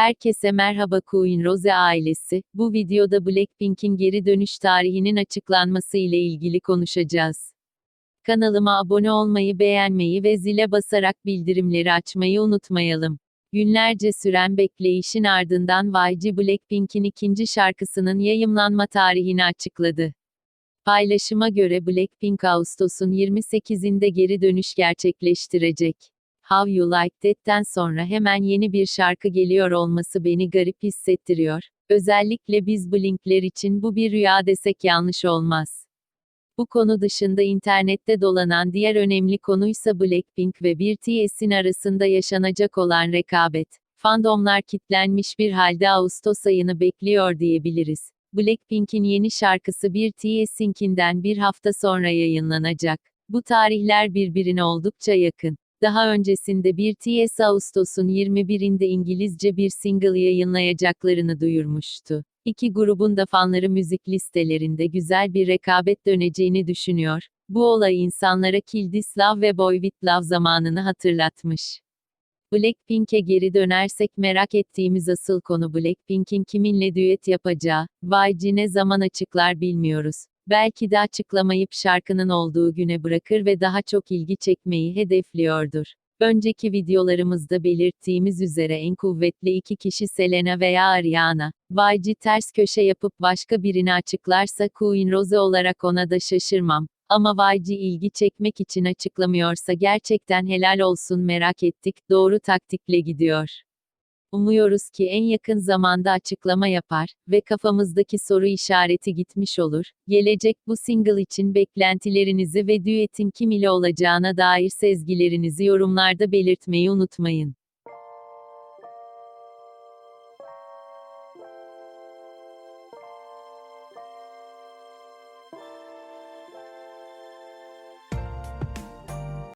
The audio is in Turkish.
Herkese merhaba Queen Rose ailesi. Bu videoda Blackpink'in geri dönüş tarihinin açıklanması ile ilgili konuşacağız. Kanalıma abone olmayı, beğenmeyi ve zile basarak bildirimleri açmayı unutmayalım. Günlerce süren bekleyişin ardından YG Blackpink'in ikinci şarkısının yayımlanma tarihini açıkladı. Paylaşıma göre Blackpink Ağustos'un 28'inde geri dönüş gerçekleştirecek. How You Like That'ten sonra hemen yeni bir şarkı geliyor olması beni garip hissettiriyor. Özellikle biz Blink'ler için bu bir rüya desek yanlış olmaz. Bu konu dışında internette dolanan diğer önemli konuysa Blackpink ve BTS'in arasında yaşanacak olan rekabet. Fandomlar kitlenmiş bir halde Ağustos ayını bekliyor diyebiliriz. Blackpink'in yeni şarkısı BTS'inkinden bir hafta sonra yayınlanacak. Bu tarihler birbirine oldukça yakın. Daha öncesinde BTS Ağustos'un 21'inde İngilizce bir single yayınlayacaklarını duyurmuştu. İki grubun da fanları müzik listelerinde güzel bir rekabet döneceğini düşünüyor. Bu olay insanlara Kill This Love ve Boy With Love zamanını hatırlatmış. Blackpink'e geri dönersek merak ettiğimiz asıl konu Blackpink'in kiminle düet yapacağı, YG ne zaman açıklar bilmiyoruz. Belki de açıklamayıp şarkının olduğu güne bırakır ve daha çok ilgi çekmeyi hedefliyordur. Önceki videolarımızda belirttiğimiz üzere en kuvvetli iki kişi Selena veya Ariana. YG ters köşe yapıp başka birini açıklarsa Queen Rose olarak ona da şaşırmam. Ama YG ilgi çekmek için açıklamıyorsa gerçekten helal olsun merak ettik, doğru taktikle gidiyor. Umuyoruz ki en yakın zamanda açıklama yapar ve kafamızdaki soru işareti gitmiş olur. Gelecek bu single için beklentilerinizi ve düetin kim ile olacağına dair sezgilerinizi yorumlarda belirtmeyi unutmayın.